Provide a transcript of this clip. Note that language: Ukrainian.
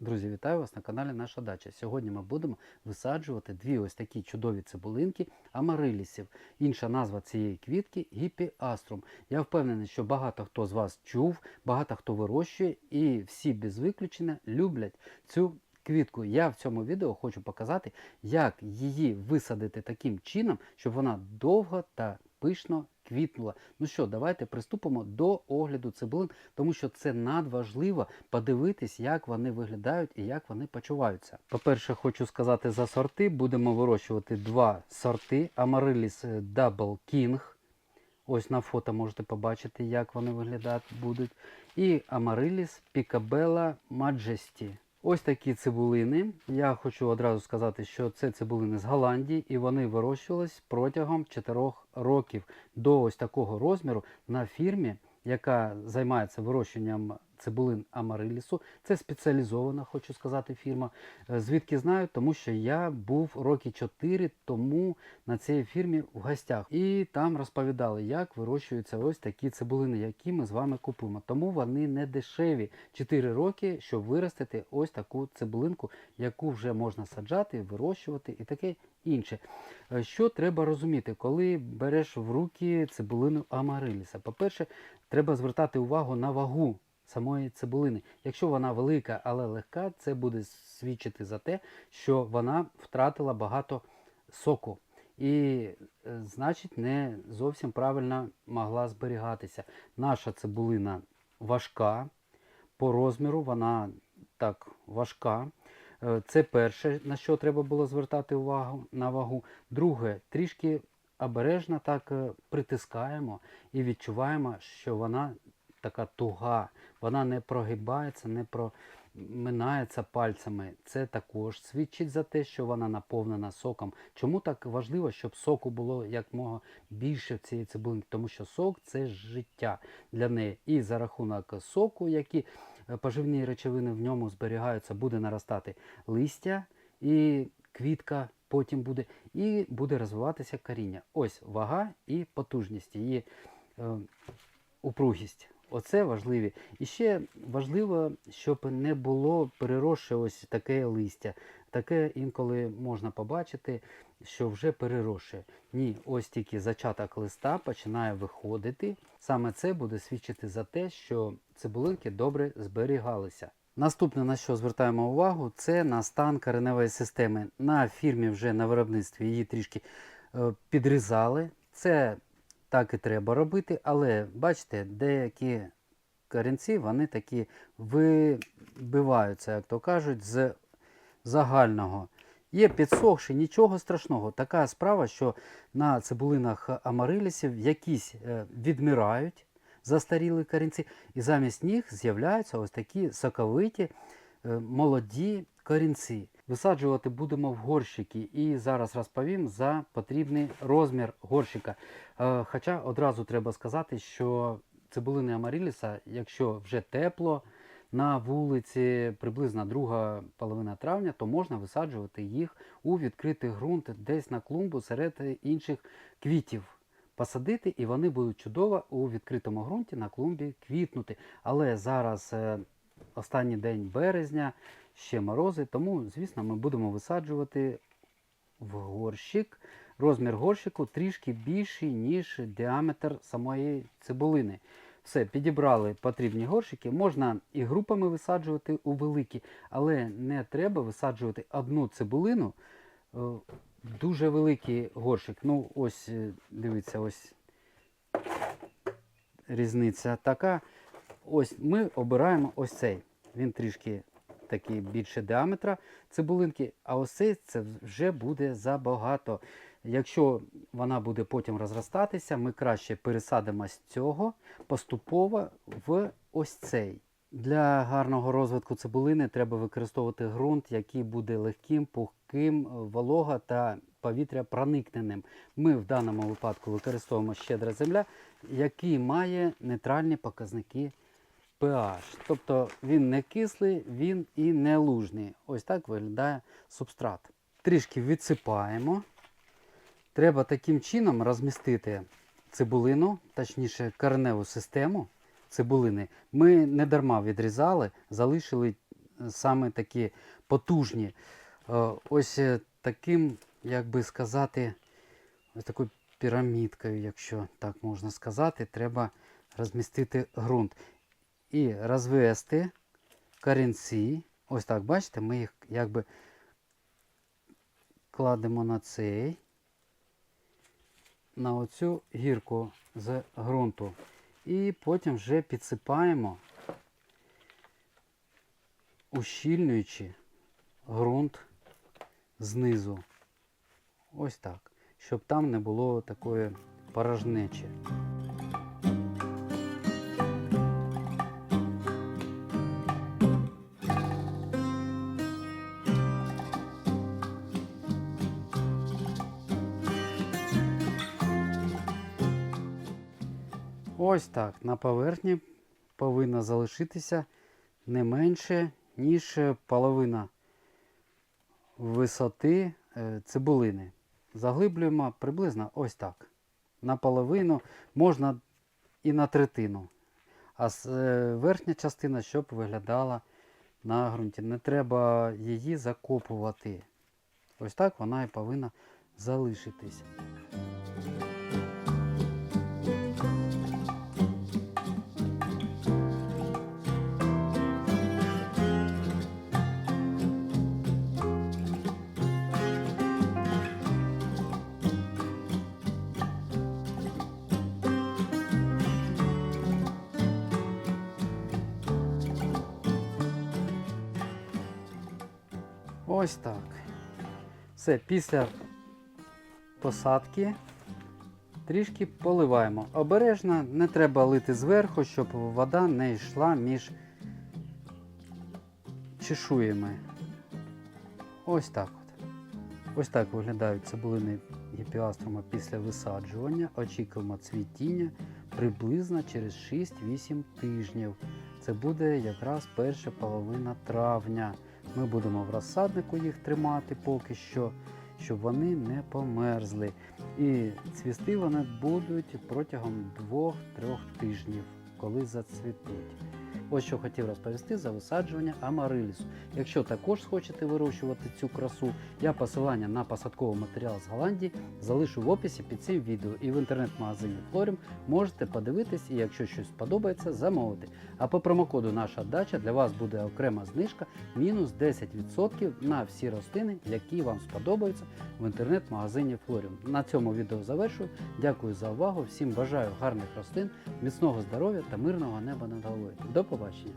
Друзі, вітаю вас на каналі Наша Дача. Сьогодні ми будемо висаджувати дві ось такі чудові цибулинки амарилісів. Інша назва цієї квітки гіпіаструм. Я впевнений, що багато хто з вас чув, багато хто вирощує і всі без виключення люблять цю квітку. Я в цьому відео хочу показати, як її висадити таким чином, щоб вона довго та пишно квітнула. Ну що, давайте приступимо до огляду цибулин, тому що це надважливо подивитись, як вони виглядають і як вони почуваються. По-перше, хочу сказати за сорти. Будемо вирощувати два сорти: Amaryllis Double King. Ось на фото можете побачити, як вони виглядати будуть. І Amaryllis Picabella Majesty. Ось такі цибулини. Я хочу одразу сказати, що це цибулини з Голландії, і вони вирощувались протягом 4 років до ось такого розміру на фірмі, яка займається вирощуванням цибулин Амарилісу. Це спеціалізована, хочу сказати, фірма. Е, Звідки знаю, тому що я був роки 4 тому на цій фірмі в гостях. І там розповідали, як вирощуються ось такі цибулини, які ми з вами купуємо. Тому вони не дешеві. 4 роки, щоб виростити ось таку цибулинку, яку вже можна саджати, вирощувати і таке інше. Е, Що треба розуміти, коли береш в руки цибулину Амариліса? По-перше, треба звертати увагу на вагу самої цибулини. Якщо вона велика, але легка, це буде свідчити за те, що вона втратила багато соку. І, е, значить, не зовсім правильно могла зберігатися. Наша цибулина важка, по розміру вона так важка. Е, Це перше, на що треба було звертати увагу на вагу. Друге, трішки обережно так е, притискаємо і відчуваємо, що вона така туга, вона не прогибається, не проминається пальцями. Це також свідчить за те, що вона наповнена соком. Чому так важливо, щоб соку було якмога більше в цієї цибулинки? Тому що сок це життя для неї. І за рахунок соку, які е, поживні речовини в ньому зберігаються, буде наростати листя і квітка. Потім буде і буде розвиватися коріння. Ось вага і потужність її е, упругість. Оце важливі. І ще важливо, щоб не було переросше ось таке листя. Таке інколи можна побачити, що вже переросше. Ні, ось тільки зачаток листа починає виходити. Саме це буде свідчити за те, що цибулинки добре зберігалися. Наступне, на що звертаємо увагу, це на стан кореневої системи. На фірмі вже на виробництві її трішки е, підрізали. Це так і треба робити, але бачите, деякі корінці вони такі вибиваються, як то кажуть, з загального. Є підсохші, нічого страшного. Така справа, що на цибулинах амарилісів якісь е, відмирають застаріли корінці, і замість них з'являються ось такі соковиті е, молоді корінці. Висаджувати будемо в горщики і зараз розповім за потрібний розмір горщика. Е, Хоча одразу треба сказати, що цибулини Амаріліса, якщо вже тепло на вулиці, приблизно друга половина травня, то можна висаджувати їх у відкритий ґрунт десь на клумбу серед інших квітів. Посадити, і вони будуть чудово у відкритому ґрунті на клумбі квітнути. Але зараз е, останній день березня, ще морози, тому, звісно, ми будемо висаджувати в горщик. Розмір горщику трішки більший, ніж діаметр самої цибулини. Все, підібрали потрібні горщики. Можна і групами висаджувати у великі, але не треба висаджувати одну цибулину е, дуже великий горщик. Ну, ось, е, дивіться, ось різниця така. Ось ми обираємо ось цей. Він трішки такий більше діаметра цибулинки, а ось цей це вже буде забагато. Якщо вона буде потім розростатися, ми краще пересадимо з цього поступово в ось цей. Для гарного розвитку цибулини треба використовувати ґрунт, який буде легким, пухким, волога та повітря проникненим. Ми в даному випадку використовуємо щедра земля, який має нейтральні показники pH. Тобто він не кислий, він і не лужний. Ось так виглядає субстрат. Трішки відсипаємо. Треба таким чином розмістити цибулину, точніше кореневу систему цибулини. Ми не дарма відрізали, залишили саме такі потужні. Е, Ось е, таким, як би сказати, ось такою пірамідкою, якщо так можна сказати, треба розмістити ґрунт. І розвести корінці. Ось так, бачите, ми їх якби кладемо на цей, на оцю гірку з ґрунту. І потім вже підсипаємо, ущільнюючи ґрунт знизу. Ось так. Щоб там не було такої порожнечі. Ось так. На поверхні повинна залишитися не менше, ніж половина висоти е, цибулини. Заглиблюємо приблизно ось так. Наполовину можна і на третину. А е, верхня частина, щоб виглядала на ґрунті. Не треба її закопувати. Ось так вона і повинна залишитись. Ось так. Все, після посадки трішки поливаємо. Обережно, не треба лити зверху, щоб вода не йшла між чешуями. Ось так от. Ось так виглядають цибулини гіпіаструма після висаджування. Очікуємо цвітіння приблизно через 6-8 тижнів. Це буде якраз перша половина травня. Ми будемо в розсаднику їх тримати поки що, щоб вони не померзли. І цвісти вони будуть протягом 2-3 тижнів, коли зацвітуть. Ось що хотів розповісти за висаджування амарилісу. Якщо також хочете вирощувати цю красу, я посилання на посадковий матеріал з Голландії залишу в описі під цим відео і в інтернет-магазині Florium можете подивитись і якщо щось сподобається, замовити. А по промокоду Наша дача для вас буде окрема знижка мінус 10% на всі рослини, які вам сподобаються в інтернет-магазині Florium. На цьому відео завершую. Дякую за увагу. Всім бажаю гарних рослин, міцного здоров'я та мирного неба над головою. До побачення! 关系。